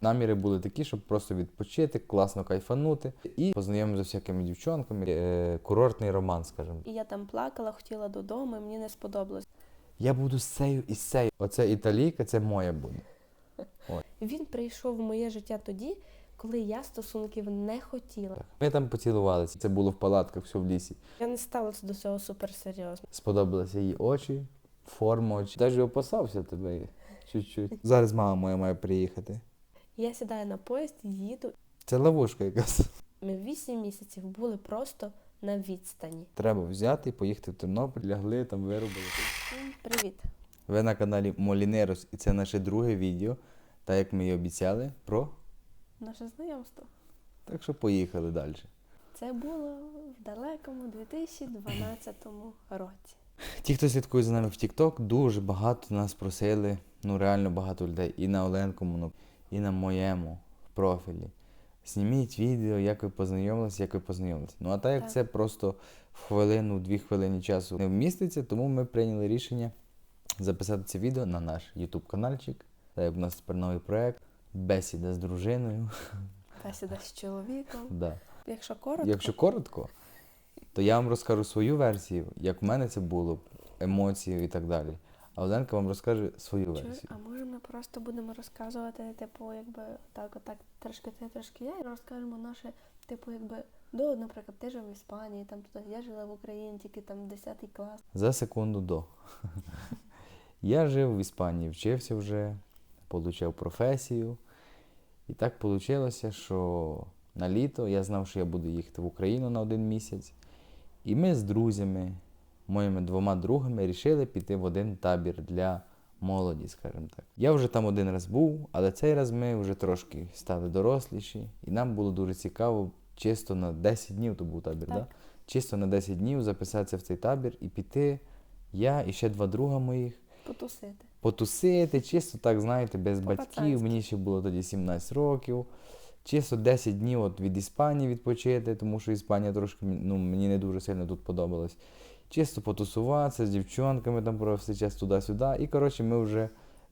Наміри були такі, щоб просто відпочити, класно кайфанути і познайомитися з всякими дівчонками. Е, курортний роман, скажімо. І я там плакала, хотіла додому, і мені не сподобалось. Я буду з цею і з цею. Оце італійка, це моя буде. Він прийшов в моє життя тоді, коли я стосунків не хотіла. Ми там поцілувалися. Це було в палатках, все в лісі. Я не ставилася до цього суперсерйозно. Сподобалися її очі, форма очі. Теж і опасався тебе чуть-чуть. Зараз мама моя має приїхати. Я сідаю на поїзд, їду. Це ловушка якась. Ми вісім місяців були просто на відстані. Треба взяти і поїхати в Тернопіль, лягли, там виробили. Привіт. Ви на каналі Молінерос, і це наше друге відео, так як ми і обіцяли, про. Наше знайомство. Так що поїхали далі. Це було в далекому 2012 році. Ті, хто слідкує за нами в TikTok, дуже багато нас просили, ну реально багато людей, і на Оленкому, ну, і на моєму профілі. Зніміть відео, як ви познайомилися, як ви познайомилися. Ну а так як Так. це просто в хвилину, дві хвилини часу не вміститься, тому ми прийняли рішення записати це відео на наш YouTube каналчик. Так як у нас тепер новий проект Бесіда з дружиною. Бесіда з чоловіком. Да. Якщо коротко, Якщо коротко, то я вам розкажу свою версію, як в мене це було, емоції і так далі. А Оленка вам розкаже свою версію. а може ми просто будемо розказувати, типу, якби так, отак, трошки ти, трошки я, і розкажемо наше, типу, якби до, наприклад, ти жив в Іспанії, там туди, я жила в Україні, тільки там 10 клас. За секунду до. Я жив в Іспанії, вчився вже, отримав професію. І так вийшло, що на літо я знав, що я буду їхати в Україну на один місяць. І ми з друзями, моїми двома другами, вирішили піти в один табір для молоді, скажімо так. Я вже там один раз був, але цей раз ми вже трошки стали доросліші, і нам було дуже цікаво, чисто на 10 днів то був табір, Так. Да? чисто на 10 днів записатися в цей табір і піти. Я і ще два друга моїх Потусити. потусити, чисто так, знаєте, без батьків. Мені ще було тоді 17 років. Чисто 10 днів от від Іспанії відпочити, тому що Іспанія трошки ну, мені не дуже сильно тут подобалась. Чисто потусуватися з дівчонками там провести час туди-сюди. І коротше, ми вже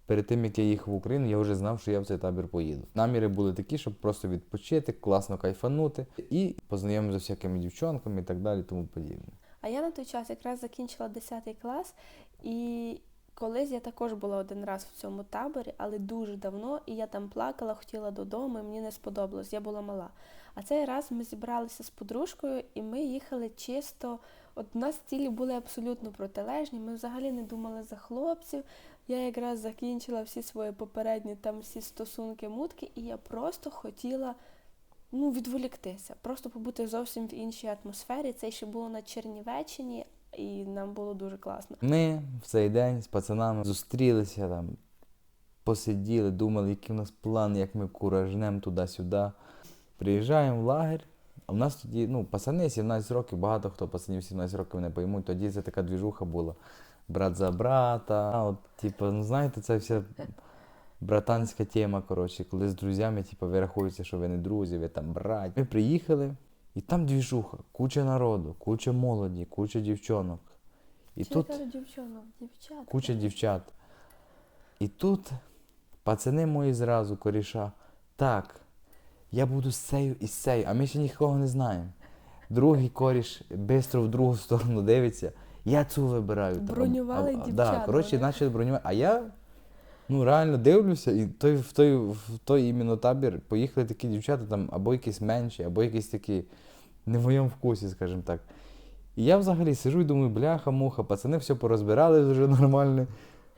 перед тим, як я їхав в Україну, я вже знав, що я в цей табір поїду. Наміри були такі, щоб просто відпочити, класно кайфанути і познайомитися з всякими дівчонками і так далі, тому подібне. А я на той час якраз закінчила 10 клас, і колись я також була один раз в цьому таборі, але дуже давно, і я там плакала, хотіла додому, і мені не сподобалось, я була мала. А цей раз ми зібралися з подружкою, і ми їхали чисто. От у нас цілі були абсолютно протилежні. Ми взагалі не думали за хлопців. Я якраз закінчила всі свої попередні там всі стосунки, мутки, і я просто хотіла ну, відволіктися, просто побути зовсім в іншій атмосфері. Це ще було на Чернівеччині, і нам було дуже класно. Ми в цей день з пацанами зустрілися там, посиділи, думали, які в нас плани, як ми куражнем туди-сюди. Приїжджаємо в лагерь. А в нас тоді, ну, пацани 17 років, багато хто пацанів 17 років не поймуть. Тоді це така двіжуха була. Брат за брата. А от, типу, ну знаєте, це вся братанська тема, коротше, коли з друзями, типу, ви що ви не друзі, ви там брать. Ми приїхали, і там двіжуха, куча народу, куча молоді, куча дівчонок. І Чи тут я кажу дівчонок, дівчат. куча дівчат. І тут пацани мої зразу коріша. Так, я буду з цею і з цею, а ми ще нікого не знаємо. Другий коріш швидко в другу сторону дивиться. Я цю вибираю. Бронювали дівчат, Да, коротше, вони. почали бронювати. А я ну, реально дивлюся, і той, в, той, в той іменно табір поїхали такі дівчата, там або якісь менші, або якісь такі не в моєму вкусі, скажімо так. І я взагалі сижу і думаю, бляха-муха, пацани все порозбирали вже нормально.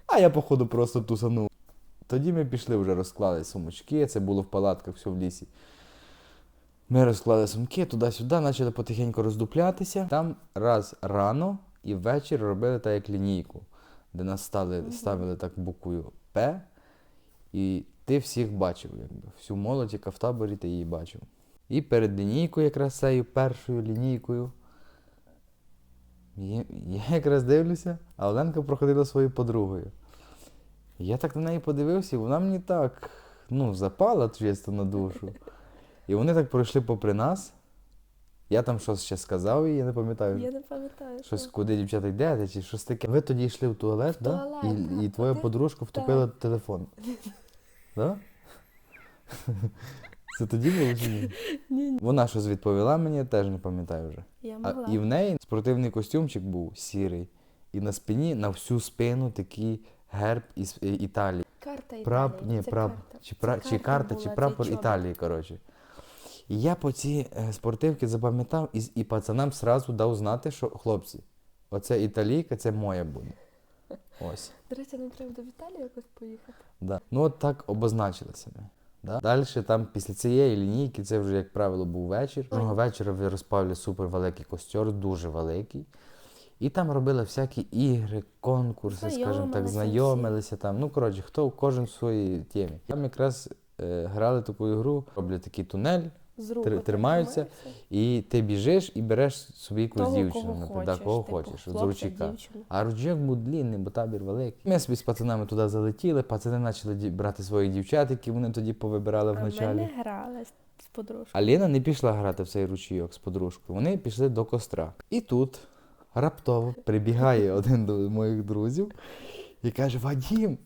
А я, походу, просто тусанув. Тоді ми пішли вже розклали сумочки, це було в палатках, все в лісі. Ми розклали сумки туди-сюди, почали потихеньку роздуплятися. Там раз рано і ввечері робили так як лінійку, де нас стали, ставили так буквою П, і ти всіх бачив, якби. Всю молодь, яка в таборі, ти її бачив. І перед лінійкою, якраз цією першою лінійкою, я, я якраз дивлюся, а Оленка проходила своєю подругою. Я так на неї подивився, і вона мені так ну, запала чисто на душу. І вони так пройшли попри нас. Я там щось ще сказав, і я не пам'ятаю. Я не пам'ятаю. Щось, що. куди дівчата йдете, чи щось таке. Ви тоді йшли в туалет, В да? туалет, і, да, і твоя подружка втопила телефон. Да? Це тоді було чи ні? Ні. Вона щось відповіла мені, теж не пам'ятаю вже. Я А, і в неї спортивний костюмчик був сірий. І на спині на всю спину такий герб із е, Італії. Карта Італії. Прап... Ні, це прап... карта. Чи, Це чи карта, була, чи прапор чобіт. Італії, коротше. І я по цій е, спортивці запам'ятав і, з- і пацанам сразу дав знати, що хлопці, оце італійка, це моя буде. Ось. До речі, нам треба до Віталії якось поїхати. Да. Ну от так обозначили себе. Да? Далі там після цієї лінійки, це вже, як правило, був вечір. Другого вечора ви розпавили супер великий костер, дуже великий. І там робили всякі ігри, конкурси, скажімо так, знайомилися там. Ну, коротше, хто кожен в своїй темі. Там якраз е, грали таку ігру, роблять такий тунель, З рук Тр- отак тримаються. і ти біжиш і береш собі якусь Того, дівчину. кого хочеш, да, кого типу, хочеш, з ручейка. А ручейок був длінний, бо табір великий. Ми собі з пацанами туди залетіли, пацани почали брати своїх дівчат, які вони тоді повибирали А ми не грали з подружкою. А не пішла грати в цей ручійок з подружкою. Вони пішли до костра. І тут раптово прибігає один до моїх друзів і каже: Вадім,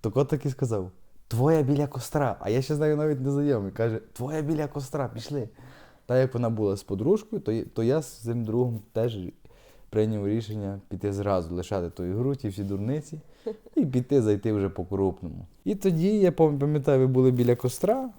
тако так і сказав. Твоя біля костра. А я ще з нею навіть не знайомий. Каже, твоя біля костра, пішли. Та як вона була з подружкою, то, то я з цим другом теж прийняв рішення піти зразу, лишати ту ігру, ті всі дурниці, і піти зайти вже по-крупному. І тоді, я пам'ятаю, ви були біля костра,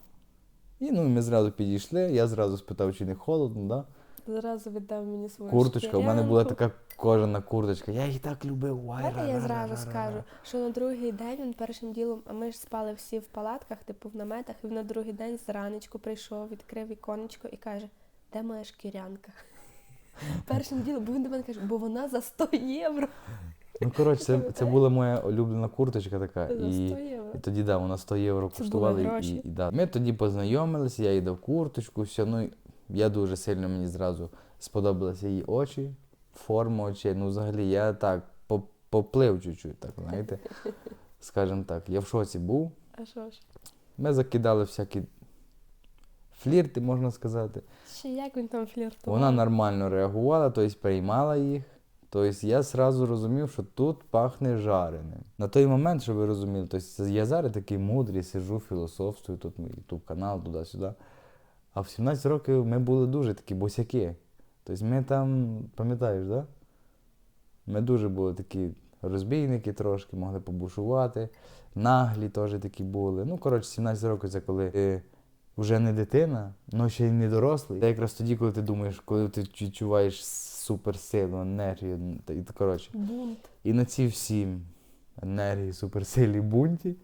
і ну, ми зразу підійшли, я зразу спитав, чи не холодно, да? Зразу віддав мені свою Курточка, у мене була така кожана курточка. Я її так любив. Ай, я ра-ра-ра-ра-ра. зразу скажу, що на другий день він першим ділом, а ми ж спали всі в палатках, типу в наметах, і він на другий день зранечку прийшов, відкрив віконечко і каже, де моя шкірянка? Першим ділом, бо він до мене каже, бо вона за 100 євро. Ну, коротше, це, це була моя улюблена курточка така. За 100 І, євро. і тоді, да, вона 100 євро Це коштувала. І, гроші. і, да. Ми тоді познайомилися, я їй дав курточку, все. Ну, і я дуже сильно мені зразу сподобалися її очі, форма очей. Ну, взагалі, я так поплив чуть-чуть, так, знаєте. Скажімо так, я в шоці був. А що ж? Ми закидали всякі флірти, можна сказати. Ще як він там фліртував? Вона нормально реагувала, тобто приймала їх. Тобто я сразу розумів, що тут пахне жареним. На той момент, щоб ви розуміли, тобто я зараз такий мудрий, сижу, філософствую, тут мій ютуб канал, туди-сюди. А в 17 років ми були дуже такі босяки. Тобто ми там, пам'ятаєш, да? Ми дуже були такі розбійники трошки, могли побушувати, наглі теж такі були. Ну, коротше, 17 років це коли ти вже не дитина, але ще й не дорослий. Це якраз тоді, коли ти думаєш, коли ти відчуваєш суперсилу, енергію. І, коротше, Бунт. і на ці всі енергії, суперсилі бунті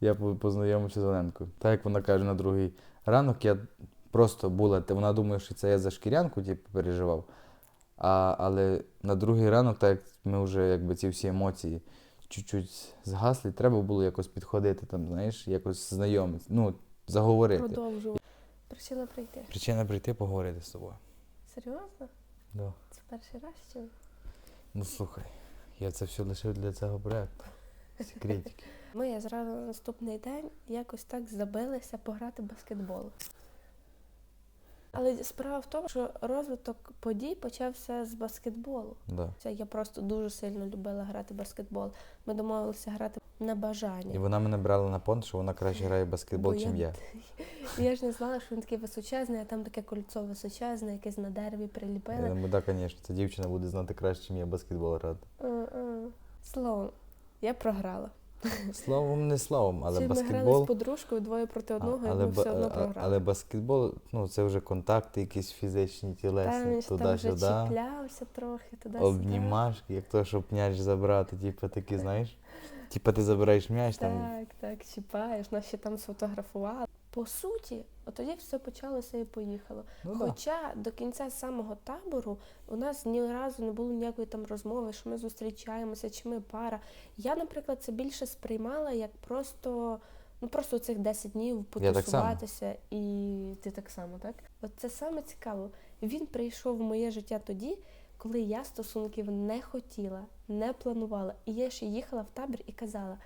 я познайомився з Оленкою. Так як вона каже на другий ранок, я просто була, вона думає, що це я за шкірянку типу, переживав. А, але на другий ранок, так як ми вже якби ці всі емоції чуть-чуть згасли, треба було якось підходити, там, знаєш, якось знайомитися, ну, заговорити. Продовжував. Причина прийти. Причина прийти поговорити з тобою. Серйозно? Да. Це перший раз чи? Ну слухай, я це все лишив для цього проєкту. Секретики. Ми зразу на наступний день якось так забилися пограти в баскетбол. Але справа в тому, що розвиток подій почався з баскетболу. Да. Це я просто дуже сильно любила грати в баскетбол. Ми домовилися грати на бажання. І вона мене брала на понт, що вона краще грає в баскетбол, ніж я. Я ж не знала, що він такий височезний, а там таке кольцо височезне, якесь на дереві Я приліпили. думаю, да, звісно, ця дівчина буде знати краще, ніж я баскетбол грати. Е-е. Словом, я програла. Словом, не словом, але Чи ми грали з подружкою двоє проти а- одного, і але, ми ба- все одно програли. але баскетбол, ну це вже контакти, якісь фізичні, тілесні, туди-сюди. чіплявся трохи, туди Обнімаш, як то, щоб м'яч забрати, типу такі, знаєш. Типа ти забираєш м'яч там. Так, так, чіпаєш, нас ще там сфотографували. По суті, тоді все почалося і поїхало. Ну, да. Хоча до кінця самого табору у нас ні разу не було ніякої там розмови, що ми зустрічаємося, чи ми пара. Я, наприклад, це більше сприймала як просто. Ну просто цих 10 днів потусуватися, і ти так само, так? От це саме цікаво. Він прийшов в моє життя тоді, коли я стосунків не хотіла, не планувала. І я ще їхала в табір і казала.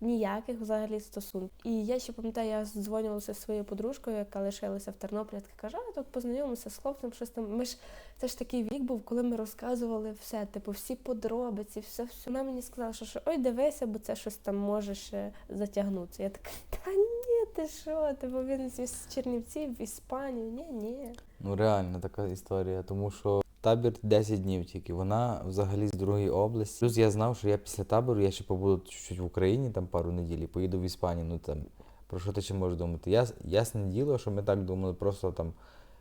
Ніяких взагалі стосунків. І я ще пам'ятаю, я дзвонилася зі своєю подружкою, яка лишилася в Тернополі, така каже, а тут познайомимося з хлопцем, щось там. Ми ж це ж такий вік був, коли ми розказували все, типу, всі подробиці, все, все. Вона мені сказала, що, що ой, дивися, бо це щось там може ще затягнутися. Я така, та ні, ти що? Типу він з Чернівців в Іспанію. Ні, ні. Ну реально така історія, тому що табір 10 днів тільки. Вона взагалі з другої області. Плюс я знав, що я після табору я ще побуду чуть-чуть в Україні, там пару неділь, і поїду в Іспанію. Ну там про що ти ще можеш думати? Я ясне діло, що ми так думали, просто там,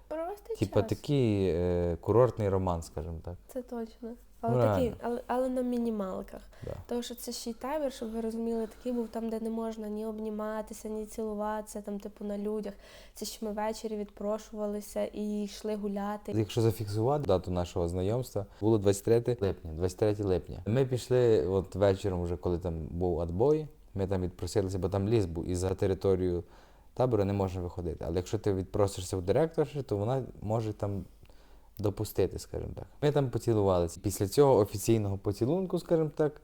Просто типа час. такий е, курортний роман, скажімо так. Це точно. Але Ну, такий, але, але на мінімалках. Да. Тому що це ще й табір, щоб ви розуміли, такий був там, де не можна ні обніматися, ні цілуватися, там, типу, на людях. Це ж ми ввечері відпрошувалися і йшли гуляти. Якщо зафіксувати дату нашого знайомства, було 23 липня. 23 липня. Ми пішли от вечором, вже коли там був отбой, ми там відпросилися, бо там ліс був, і за територію табору не можна виходити. Але якщо ти відпросишся у директорші, то вона може там допустити, скажімо так. Ми там поцілувалися. Після цього офіційного поцілунку, скажімо так,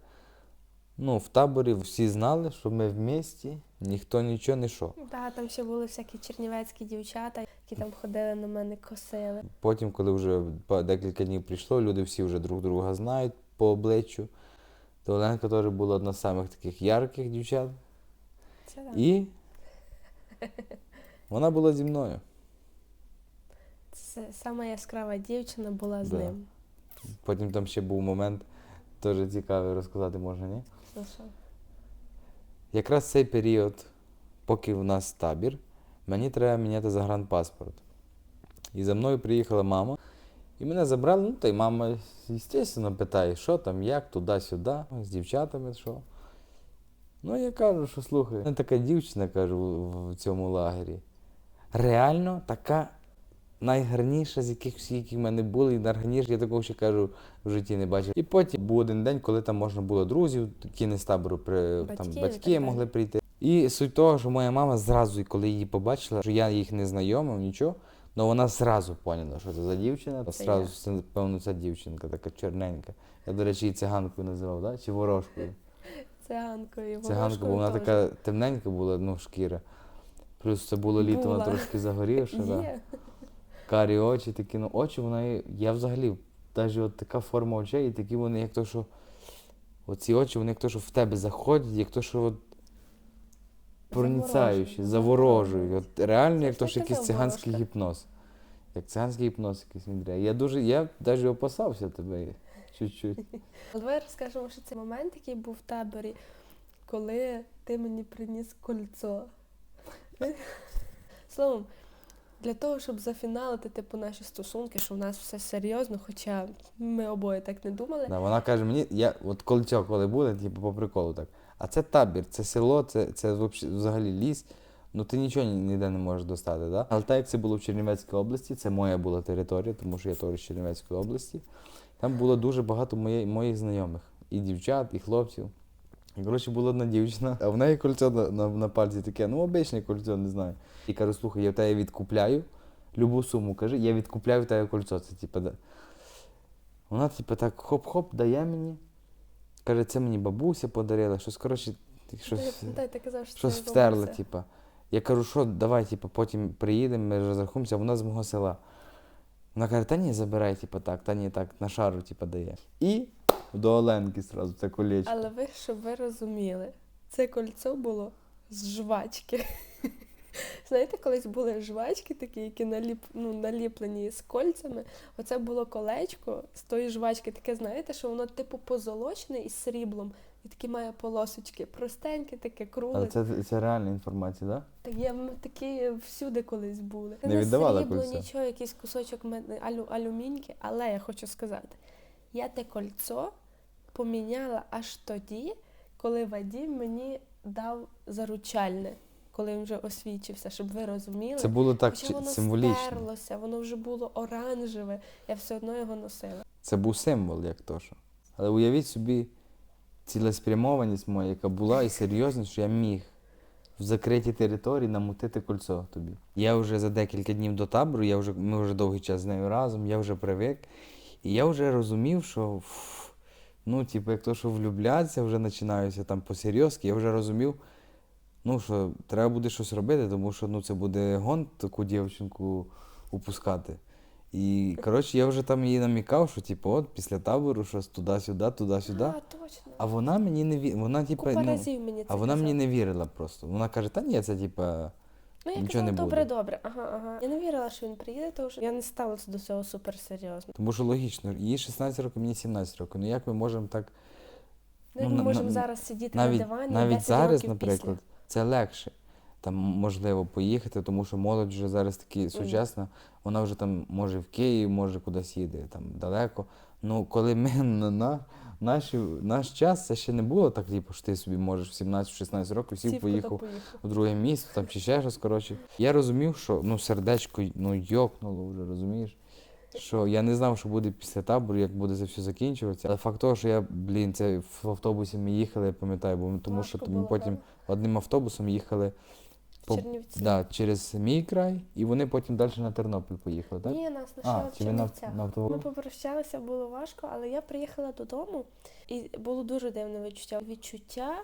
ну, в таборі всі знали, що ми в місті, ніхто нічого не шо. Так, там ще були всякі чернівецькі дівчата, які там ходили на мене, косили. Потім, коли вже декілька днів прийшло, люди всі вже друг друга знають по обличчю. То Оленка теж була одна з самих таких ярких дівчат. Це так. І вона була зі мною. Це сама яскрава дівчина була з Да. ним. Потім там ще був момент, теж цікавий розказати можна, ні? Ну що? Якраз цей період, поки в нас табір, мені треба міняти загранпаспорт. І за мною приїхала мама, і мене забрали, ну та й мама, звісно, питає, що там, як, туди-сюди, з дівчатами, що. Ну, я кажу, що слухай, така дівчина, кажу, в цьому лагері. Реально така найгарніша, з яких всі, які в мене були, і найгарніша, я такого ще кажу, в житті не бачив. І потім був один день, коли там можна було друзів, які не з табору при там, батьки так могли прийти. І суть того, що моя мама зразу, коли її побачила, що я їх не знайомив, нічого, але вона зразу поняла, що це за дівчина. Це зразу, я. це, певно, ця дівчинка, така чорненька. Я, до речі, її циганкою називав, да? чи ворожкою. Циганкою, Циганка, бо вона теж. така темненька була, ну, шкіра. Плюс це було літо, вона трошки загорівша. Да. Карі очі, такі, ну очі вона. Я взагалі, навіть от така форма очей, і такі вони, як то, що. Оці очі, вони як то, що в тебе заходять, як то, що от проницаючі, заворожують. От реально, як то, що якийсь циганський гіпноз. Як циганський гіпноз якийсь мідряє. Я дуже, я навіть опасався тебе чуть-чуть. Давай розкажемо, що це момент, який був в таборі, коли ти мені приніс кольцо. Словом, для того, щоб зафіналити типу, наші стосунки, що в нас все серйозно, хоча ми обоє так не думали. Да, вона каже мені, я от кольцо, коли буде, типу по приколу так. А це табір, це село, це, це взагалі ліс. Ну ти нічого ніде не можеш достати, да? Але так як це було в Чернівецькій області, це моя була територія, тому що я теж з Чернівецької області. Там було дуже багато моє, моїх знайомих. І дівчат, і хлопців. І коротше була одна дівчина, а в неї кольцо на, на, на пальці таке, ну обичне кольцо, не знаю. І кажу, слухай, я в тебе відкупляю, любу суму кажи, я відкупляю в тебе кольцо. Це типу, да. Вона, типу, так хоп-хоп, дає мені. Каже, це мені бабуся подарила, щось, коротше, щось, ти казав, що щось це бабуся. типу. Я кажу, що давай, типу, потім приїдемо, ми розрахуємося, вона з мого села. Вона каже, та ні, забирай, типу, так, та ні, так, на шару, типу, дає. І до Оленки зразу це колечко. Але ви, щоб ви розуміли, це кольцо було з жвачки. Знаєте, колись були жвачки такі, які наліп, ну, наліплені з кольцями. Оце було колечко з тої жвачки, таке, знаєте, що воно типу позолочене із сріблом, і такі має полосочки. Простеньке, таке кругле. Але це, це реальна інформація, так? Так є м, такі всюди колись були. Не віддавала срібло, кольцо? нічого, якийсь кусочок алю, алюміньки, але я хочу сказати, я те кольцо поміняла аж тоді, коли Вадім мені дав заручальне, коли він вже освічився, щоб ви розуміли. Це було так Хоча чи- воно символічно. стерлося, воно вже було оранжеве, я все одно його носила. Це був символ, як то що. Але уявіть собі цілеспрямованість моя, яка була, і серйозність, що я міг в закритій території намутити кольцо тобі. Я вже за декілька днів до табору, я вже, ми вже довгий час з нею разом, я вже привик. І я вже розумів, що ну, типу, як то, що влюблятися, вже починаюся там посерйозки, я вже розумів, ну, що треба буде щось робити, тому що ну, це буде гон таку дівчинку упускати. І коротше, я вже там їй намікав, що типу, от після табору щось туди-сюди, туди-сюди. А, точно. А вона мені не ві... вона, типу, ну, мені це а вона мені не вірила просто. Вона каже, та ні, це типа Ну, я Нічого казала, не добре, буде. добре. Ага, ага. Я не вірила, що він приїде, тому що я не ставилася до цього супер серйозно. Тому що логічно, їй 16 років, мені 17 років. Ну як ми можемо так. Ну, Ну, як ми на- можемо на- зараз сидіти Навіть, на дивані навіть 10 зараз, років наприклад, це легше. Там можливо поїхати, тому що молодь вже зараз такі сучасна, вона вже там може в Київ, може кудись їде, там далеко. Ну, коли ми на, на наші, наш час, це ще не було так типу, що ти собі можеш в 17-16 років сів, Сів, куди поїхав поїхав. в друге місто там чи ще щось. Коротше. Я розумів, що ну, сердечко ну, йокнуло вже, розумієш? Що я не знав, що буде після табору, як буде це все закінчуватися. Але факт того, що я, блін, це в автобусі ми їхали, я пам'ятаю, бо ми- тому що Важко ми було, потім одним автобусом їхали по, Чернівці. да, через мій край, і вони потім далі на Тернопіль поїхали, так? Ні, нас А, лишали в чи ви на, Чернівцях. на Ми попрощалися, було важко, але я приїхала додому і було дуже дивне відчуття. Відчуття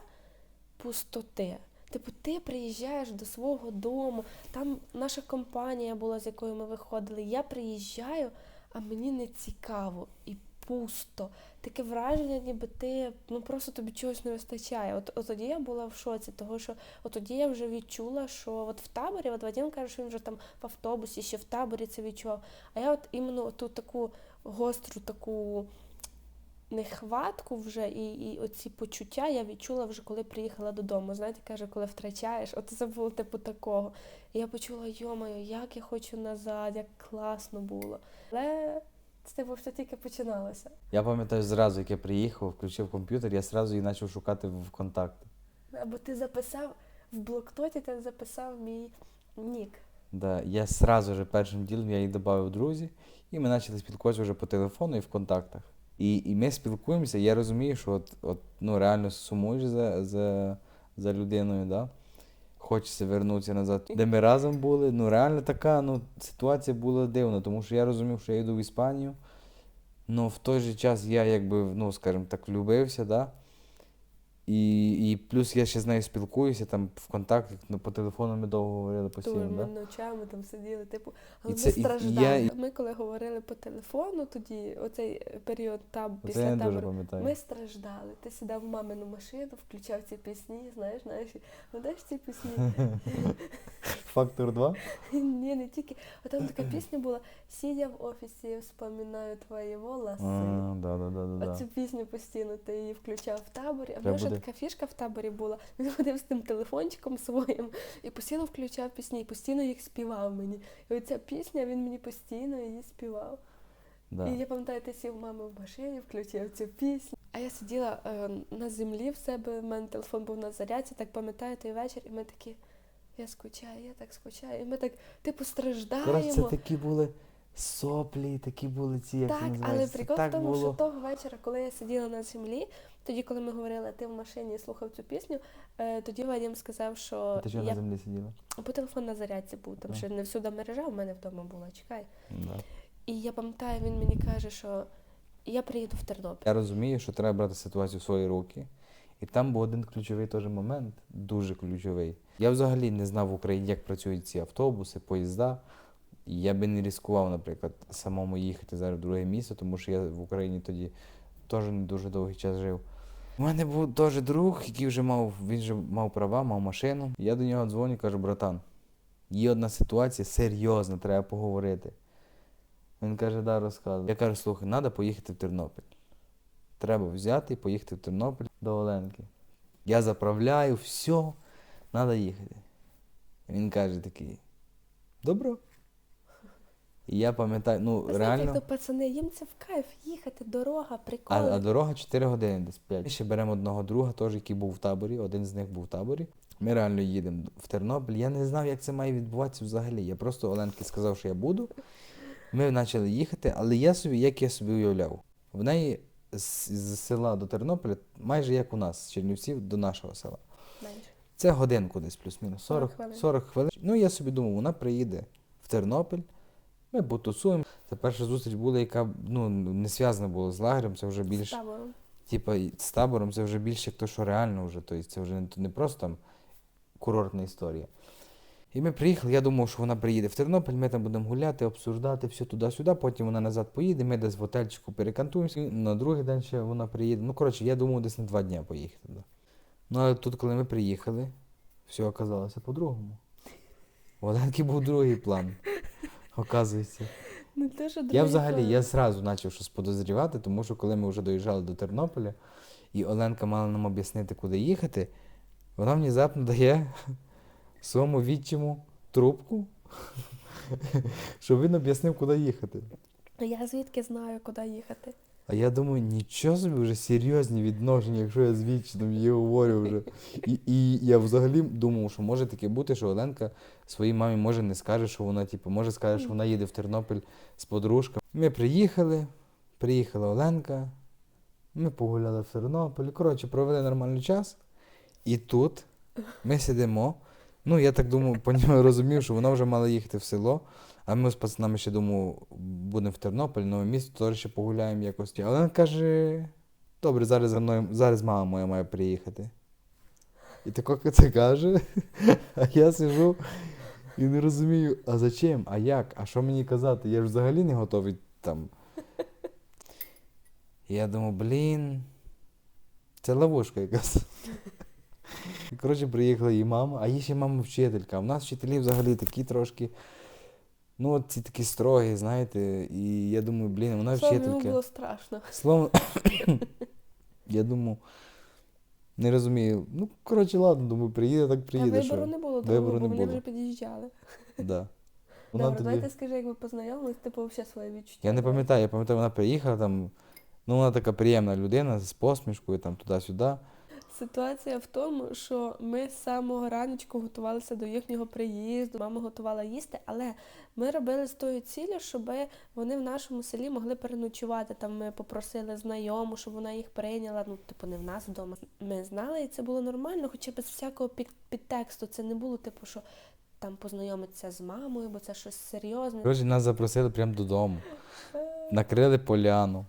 пустоти. Типу, ти приїжджаєш до свого дому, там наша компанія була, з якою ми виходили. Я приїжджаю, а мені не цікаво і пусто. Таке враження, ніби ти ну просто тобі чогось не вистачає. От, от тоді я була в шоці, того що от тоді я вже відчула, що от в таборі, от Вадим каже, що він вже там в автобусі, ще в таборі це відчував. А я от іменно ту таку гостру таку нехватку вже і, і оці почуття я відчула вже, коли приїхала додому. Знаєте, каже, коли втрачаєш, от це було типу такого. І я почула, йомаю, як я хочу назад, як класно було. Але це типу все тільки починалося. Я пам'ятаю зразу, як я приїхав, включив комп'ютер, я зразу її почав шукати в контакти. Або ти записав в блокноті, ти записав мій нік. Да, я сразу же першим ділом я її додав в друзі, і ми почали спілкуватися вже по телефону і в контактах. І, і ми спілкуємося, я розумію, що от, от, ну, реально сумуєш за, за, за людиною, да? Хочеться вернутися назад, де ми разом були. Ну, реально така ну, ситуація була дивна, тому що я розумів, що я йду в Іспанію. Ну, в той же час я якби, ну, скажімо так, влюбився, да? І, і плюс я ще з нею спілкуюся там в контактах, ну, по телефону ми довго говорили постійно. Тому Да? ми ночами там сиділи, типу, але ми це- і страждали. я- Ми коли говорили по телефону, тоді оцей період там після я дуже табору. пам'ятаю. Ми страждали. Ти сідав в мамину машину, включав ці пісні, знаєш, знаєш, ну знаєш ці пісні? Фактор 2? Ні, не тільки. А там така пісня була Сидя в офісі, вспоминаю твої волоси. А, да, да, да, да. Оцю пісню постійно ти її включав в таборі. А в нього ще така фішка в таборі була. Він ходив з тим телефончиком своїм і постійно включав пісні, і постійно їх співав мені. І оця пісня, він мені постійно її співав. Да. І я пам'ятаю, ти сів мами в машині, включив цю пісню. А я сиділа е, на землі в себе, в мене телефон був на зарядці, так пам'ятаю той вечір, і ми такі, я скучаю, я так скучаю. І ми так, типу, страждаємо. Коротше, це такі були соплі, такі були ці, як Так, але прикол в тому, було. що того вечора, коли я сиділа на землі, тоді, коли ми говорили, ти в машині і слухав цю пісню, е, тоді Вадим сказав, що А Ти чого я на землі сиділа? бо телефон на зарядці був, там ще не всюди мережа, в мене вдома була, чекай. Да. І я пам'ятаю, він мені каже, що я приїду в Тернопіль. Я розумію, що треба брати ситуацію в свої руки. І там був один ключовий теж момент, дуже ключовий. Я взагалі не знав в Україні, як працюють ці автобуси, поїзда. Я би не ризикував, наприклад, самому їхати зараз в друге місто, тому що я в Україні тоді теж не дуже довгий час жив. У мене був теж друг, який вже мав, він вже мав права, мав машину. Я до нього дзвоню, і кажу, братан, є одна ситуація, серйозна, треба поговорити. Він каже, да, розказуй. Я кажу, слухай, треба поїхати в Тернопіль. Треба взяти і поїхати в Тернопіль до Оленки. Я заправляю, все, треба їхати. Він каже такий, добро. І я пам'ятаю, ну знаєте, реально. як то пацани, їм це в кайф їхати, дорога, прикол. А, а дорога 4 години десь 5. Ми ще беремо одного друга, теж, який був в таборі, один з них був в таборі. Ми реально їдемо в Тернопіль. Я не знав, як це має відбуватися взагалі. Я просто Оленки сказав, що я буду. Ми почали їхати, але я собі, як я собі уявляв, в неї з, з села до Тернополя майже як у нас, з Чернівців до нашого села. Менше. Це годинку десь плюс-мінус 40, 40 хвилин. 40 хвилин. Ну, я собі думав, вона приїде в Тернопіль, ми потусуємо. Це перша зустріч була, яка ну, не зв'язана була з лагерем, це вже більш табором. типа з табором це вже більше як то, що реально вже. Тобто це вже не, не просто там курортна історія. І ми приїхали, я думав, що вона приїде в Тернопіль, ми там будемо гуляти, обсуждати все туди-сюди, потім вона назад поїде, ми десь в отельчику перекантуємося, на другий день ще вона приїде. Ну, коротше, я думав десь на два дні поїхати. Да. Ну, але тут, коли ми приїхали, все оказалося по-другому. Оленки був другий план. Оказується. Не те, що Я взагалі я зразу почав щось подозрівати, тому що коли ми вже доїжджали до Тернополя, і Оленка мала нам об'яснити, куди їхати, вона внезапно дає своєму відчиму трубку, щоб він об'яснив, куди їхати. А Я звідки знаю, куди їхати? А я думаю, нічого собі вже серйозні відношення, якщо я з відчимом її говорю вже. І, і я взагалі думав, що може таке бути, що Оленка своїй мамі може не скаже, що вона, типу, може скаже, що вона їде в Тернопіль з подружками. Ми приїхали, приїхала Оленка, ми погуляли в Тернополі. Коротше, провели нормальний час. І тут ми сидимо. Ну, я так думаю, розумів, що вона вже мала їхати в село, а ми з пацанами ще думаю, будемо в Тернополі, нове місто, теж ще погуляємо якось. Але вона каже: добре, зараз за мною, зараз мама моя має приїхати. І тако це каже, а я сижу і не розумію, а зачем, а як, а що мені казати? Я ж взагалі не готовий там. І я думаю, блін, це ловушка якась. І, коротше, приїхала її мама, а її ще мама вчителька. А в нас вчителі взагалі такі трошки, ну, от ці такі строгі, знаєте. І я думаю, блін, вона йому вчителька. було страшно. Словом, я думаю, не розумію. Ну, коротше, ладно, думаю, приїде, так а приїде. вибору Що? не було, Вибору тому, бо не вони було. вже під'їжджали. Да. Вона Добре, тоді... давайте скажи, як ви познайомились, типу, взагалі своє відчуття. Я не пам'ятаю, я пам'ятаю, вона приїхала там. Ну, вона така приємна людина з посмішкою, там туди-сюди. Ситуація в тому, що ми з самого раночку готувалися до їхнього приїзду, мама готувала їсти, але ми робили з тою ціллю, щоб вони в нашому селі могли переночувати. Там ми попросили знайому, щоб вона їх прийняла. Ну, типу, не в нас вдома. Ми знали, і це було нормально, хоча без всякого під, підтексту. Це не було, типу, що там познайомитися з мамою, бо це щось серйозне. Коротше, нас запросили прямо додому. Накрили поляну.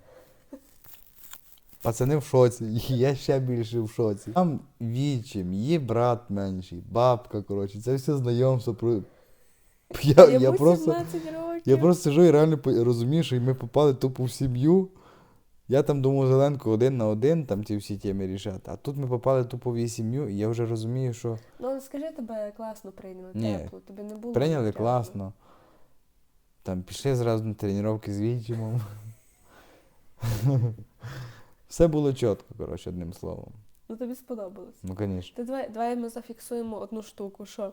Пацани в шоці, я ще більше в шоці. Там вічим, її брат менший, бабка, коротше, це все знайомство. Про... Я, я, Йому просто, років. я просто сижу і реально розумію, що ми попали тупо в сім'ю. Я там думав Зеленко один на один, там ті всі теми рішати. А тут ми попали тупо в її сім'ю, і я вже розумію, що Ну, скажи, тебе класно прийняли, Ні. тепло, тобі не було. прийняли неприємно? класно. Там пішли зразу на тренування з відчимом. Все було чітко, коротше, одним словом. Ну тобі сподобалось. Ну, звісно. Ти давай, давай ми зафіксуємо одну штуку, що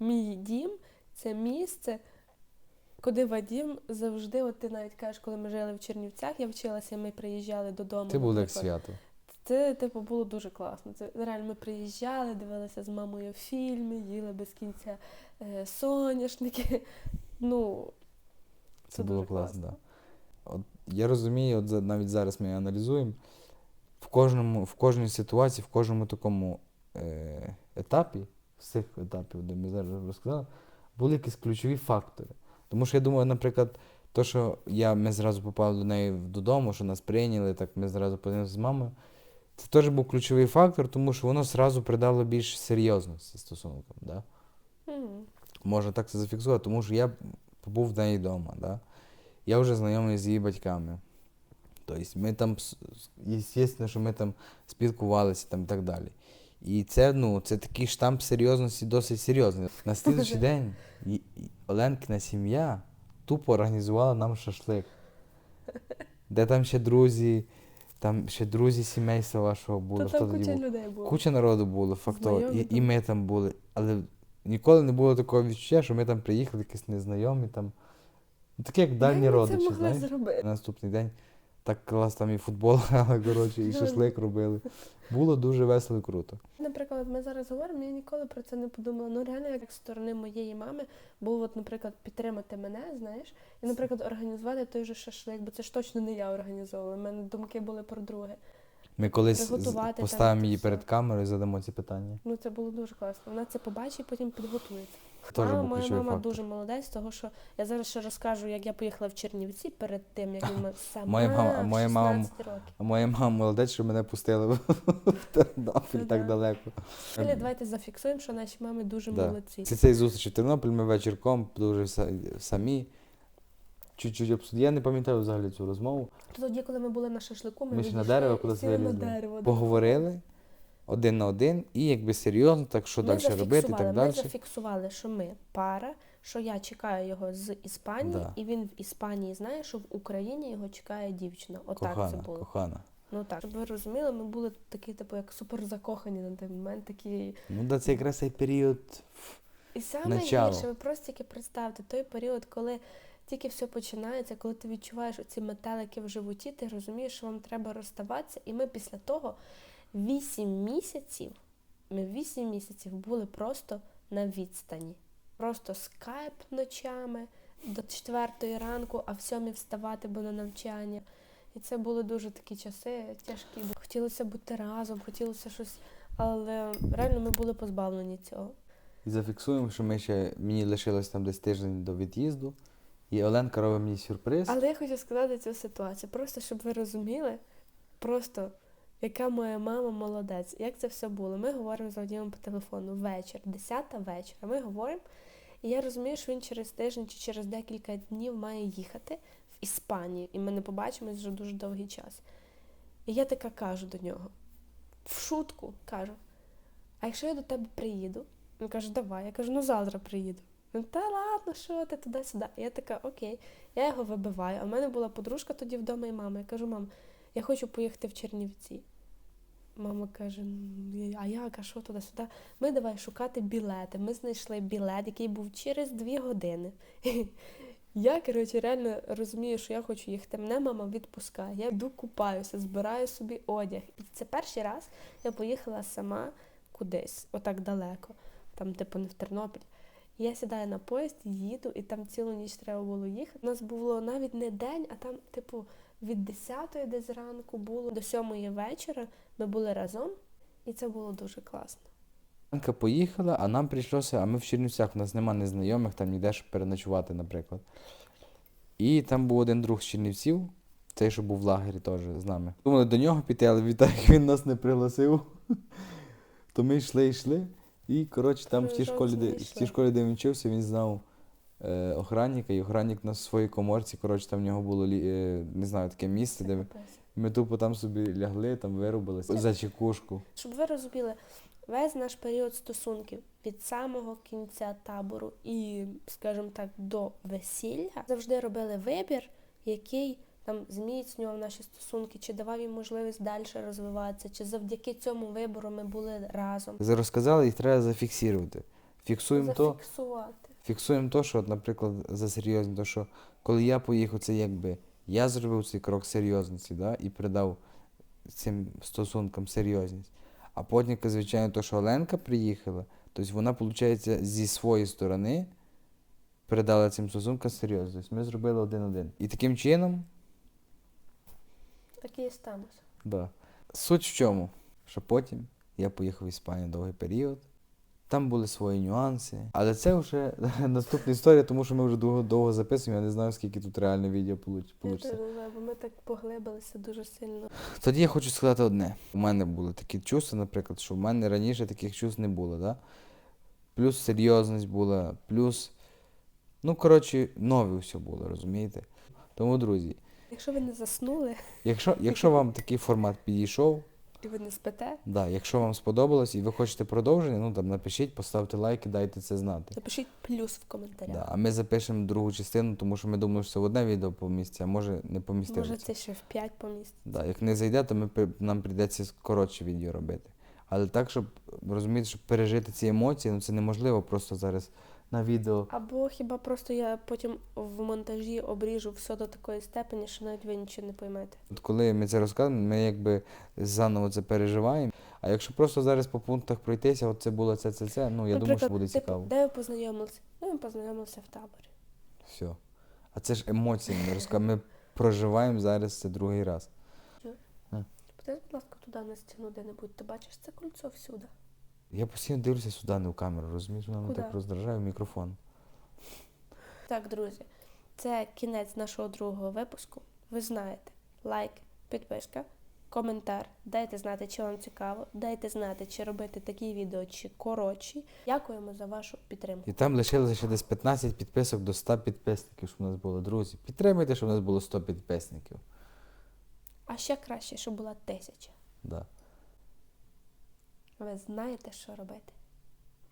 мій дім це місце, куди Вадім завжди, от ти навіть кажеш, коли ми жили в Чернівцях, я вчилася, ми приїжджали додому. Це було як свято. Це, типу, було дуже класно. Це реально ми приїжджали, дивилися з мамою фільми, їли без кінця е, соняшники. Ну, Це було дуже класно, так. Да. Я розумію, от навіть зараз ми аналізуємо. В кожному, в кожній ситуації, в кожному такому е, етапі, з цих етапів, де ми зараз розказали, були якісь ключові фактори. Тому що я думаю, наприклад, то, що я, ми зразу попали до неї додому, що нас прийняли, так ми зразу познайомилися з мамою. Це теж був ключовий фактор, тому що воно зразу придало більш серйозності стосункам. Да? м, Можна так це зафіксувати, тому що я побув в неї вдома. Да? Я вже знайомий з її батьками. Тобто ми там, звісно, що ми там спілкувалися там, і так далі. І це, ну, це такий штамп серйозності досить серйозний. На слідчий день Оленкина сім'я тупо організувала нам шашлик. Де там ще друзі, там ще друзі сімейства вашого були. Та там куча був? людей було. Куча народу було, фактово. І, і ми там були. Але ніколи не було такого відчуття, що ми там приїхали, якісь незнайомі там. Ну, таке як дальні родичі, це могли знаєш. зробити? Наступний день так клас там і футбол грали, коротше, і шашлик робили. Було дуже весело і круто. Наприклад, ми зараз говоримо, я ніколи про це не подумала. Ну реально, як з сторони моєї мами, був, от, наприклад, підтримати мене, знаєш, і, наприклад, організувати той же шашлик, бо це ж точно не я організовувала. У мене думки були про друге. Ми колись Приготувати поставимо її все. перед камерою і задамо ці питання. Ну це було дуже класно. Вона це побачить, і потім підготується. Мама, був моя ключовий мама фактор. дуже молодець, того що я зараз ще розкажу, як я поїхала в Чернівці перед тим, як він сама Моя мама- моя мама- років. А моя мама молодець, що мене пустили в Тернопіль Ну, так да. далеко. Далі давайте зафіксуємо, що наші мами дуже Да. молодці. Це цей зустріч в Тернопіль, ми вечірком дуже са- самі. Чуть-чуть обсудили. Я не пам'ятаю взагалі цю розмову. То тоді, коли ми були на шашлику, ми, Ми ще на відійшли дерево і кудись сіли на вилізли. дерево. Поговорили. Один на один, і якби серйозно, так що Ми далі робити і так далі. Ми зафіксували, що ми пара, що я чекаю його з Іспанії, Да. і він в Іспанії знає, що в Україні його чекає дівчина. Отак Кохана, це було. кохана. Ну так, щоб ви розуміли, ми були такі, типу, як супер закохані на той момент, такі. Ну да, це якраз цей період. І саме Начало. гірше, ви просто тільки представте той період, коли тільки все починається, коли ти відчуваєш оці метелики в животі, ти розумієш, що вам треба розставатися. І ми після того вісім місяців, ми вісім місяців були просто на відстані. Просто скайп ночами до четвертої ранку, а в сьомій вставати, бо на навчання. І це були дуже такі часи тяжкі. Хотілося бути разом, хотілося щось, але реально ми були позбавлені цього. І зафіксуємо, що ми ще мені лишилось там десь тиждень до від'їзду. І Оленка робить мені сюрприз. Але я хочу сказати цю ситуацію, просто щоб ви розуміли, просто яка моя мама молодець, як це все було. Ми говоримо з Вадимом по телефону вечір, 10 вечора. Ми говоримо, і я розумію, що він через тиждень чи через декілька днів має їхати в Іспанію, і ми не побачимось вже дуже довгий час. І я така кажу до нього, в шутку кажу: а якщо я до тебе приїду? Він каже, давай. Я кажу, ну завтра приїду. Він, та ладно, що ти туди-сюди. Я така, окей. Я його вибиваю. А в мене була подружка тоді вдома і мама. Я кажу, мам, я хочу поїхати в Чернівці. Мама каже, «М, а як, а що туди-сюди? Ми давай шукати білети. Ми знайшли білет, який був через дві години. Я, коротше, реально розумію, що я хочу їхати. Мене мама відпускає. Я йду купаюся, збираю собі одяг. І це перший раз я поїхала сама кудись, отак далеко, там, типу, не в Тернопіль. Я сідаю на поїзд, їду, і там цілу ніч треба було їхати. У нас було навіть не день, а там, типу, від 10 десь зранку було до 7 вечора. Ми були разом, і це було дуже класно. Оленка поїхала, а нам прийшлося, а ми в Чернівцях, у нас нема незнайомих, там ніде щоб переночувати, наприклад. І там був один друг з Чернівців, цей, що був в лагері теж з нами. Думали до нього піти, але відтак він нас не пригласив. То ми йшли, йшли. І, коротше, там в тій школі, де, в тій школі, де він вчився, він знав е, охранника, і охранник на своїй коморці, коротше, там в нього було е, не знаю, таке місце, де ми, ми тупо там собі лягли, там вирубилися за чекушку. Щоб ви розуміли, весь наш період стосунків від самого кінця табору і, скажімо так, до весілля завжди робили вибір, який там зміцнював наші стосунки, чи давав їм можливість далі розвиватися, чи завдяки цьому вибору ми були разом. Розказали, їх треба зафіксувати. Фіксуємо то, Зафіксувати. фіксуємо то, що, от, наприклад, за серйозно, то що коли я поїхав, це якби я зробив цей крок серйозності, да, і придав цим стосункам серйозність. А потім, звичайно, то, що Оленка приїхала, тобто вона, виходить, зі своєї сторони передала цим стосункам серйозність. Ми зробили один-один. І таким чином, Так і сталося. Да. Суть в чому? Що потім я поїхав в Іспанію довгий період. Там були свої нюанси. Але це вже наступна історія, тому що ми вже довго, довго записуємо. Я не знаю, скільки тут реально відео вийде. бо ми так поглибилися дуже сильно. Тоді я хочу сказати одне. У мене були такі чувства, наприклад, що в мене раніше таких чувств не було. Да? Плюс серйозність була, плюс. Ну, коротше, нове все було, розумієте? Тому, друзі, Якщо ви не заснули якщо, якщо вам такий формат підійшов, і ви не спите, Да, якщо вам сподобалось і ви хочете продовження, ну там напишіть, поставте лайк і дайте це знати. напишіть плюс в коментарях. Да, а ми запишемо другу частину, тому що ми думаємо, що це одне відео поміститься, а може не поміститься. Може, це ще в 5 поміст. Да, як не зайде, то ми, нам прийдеться коротше відео робити. Але так, щоб розуміти, щоб пережити ці емоції, ну це неможливо просто зараз на відео. Або хіба просто я потім в монтажі обріжу все до такої степені, що навіть ви нічого не поймете. От коли ми це розказуємо, ми якби заново це переживаємо. А якщо просто зараз по пунктах пройтися, от це було це, це, це, ну я думаю, що буде типу, цікаво. де ви познайомилися? Ну, ми познайомилися в таборі. Все. А це ж емоції, ми розказуємо. Ми проживаємо зараз це другий раз. Подивись, будь ласка, туди на стіну де-небудь. Ти бачиш це кольцо всюди. Я постійно дивлюся сюди, не в камеру, розумієш? Мене Куди? так роздражає в мікрофон. Так, друзі, це кінець нашого другого випуску. Ви знаєте, лайк, підписка, коментар. Дайте знати, чи вам цікаво. Дайте знати, чи робити такі відео, чи коротші. Дякуємо за вашу підтримку. І там лишилося ще десь 15 підписок до 100 підписників, щоб у нас було, друзі. Підтримуйте, щоб у нас було 100 підписників. А ще краще, щоб була тисяча. Да. Ви знаєте, що робити.